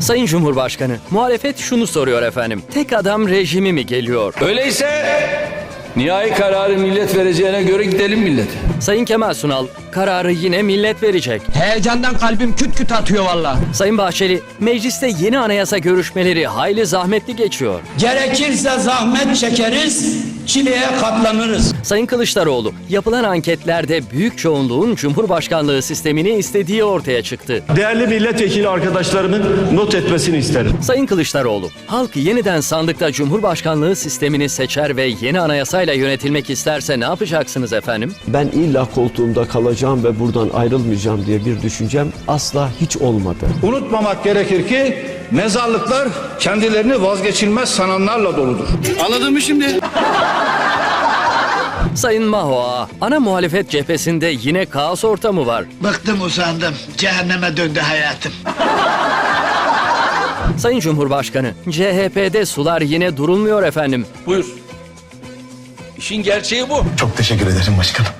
Sayın Cumhurbaşkanı, muhalefet şunu soruyor efendim. Tek adam rejimi mi geliyor? Öyleyse nihai kararı millet vereceğine göre gidelim millete. Sayın Kemal Sunal, kararı yine millet verecek. Heyecandan kalbim küt küt atıyor valla. Sayın Bahçeli, mecliste yeni anayasa görüşmeleri hayli zahmetli geçiyor. Gerekirse zahmet çekeriz, çileye katlanırız. Sayın Kılıçdaroğlu, yapılan anketlerde büyük çoğunluğun Cumhurbaşkanlığı sistemini istediği ortaya çıktı. Değerli milletvekili arkadaşlarımın not etmesini isterim. Sayın Kılıçdaroğlu, halk yeniden sandıkta Cumhurbaşkanlığı sistemini seçer ve yeni anayasayla yönetilmek isterse ne yapacaksınız efendim? ben illa koltuğumda kalacağım ve buradan ayrılmayacağım diye bir düşüncem asla hiç olmadı. Unutmamak gerekir ki mezarlıklar kendilerini vazgeçilmez sananlarla doludur. Anladın mı şimdi? Sayın Maho ana muhalefet cephesinde yine kaos ortamı var. Bıktım usandım. Cehenneme döndü hayatım. Sayın Cumhurbaşkanı, CHP'de sular yine durulmuyor efendim. Buyur. İşin gerçeği bu. Çok teşekkür ederim başkanım.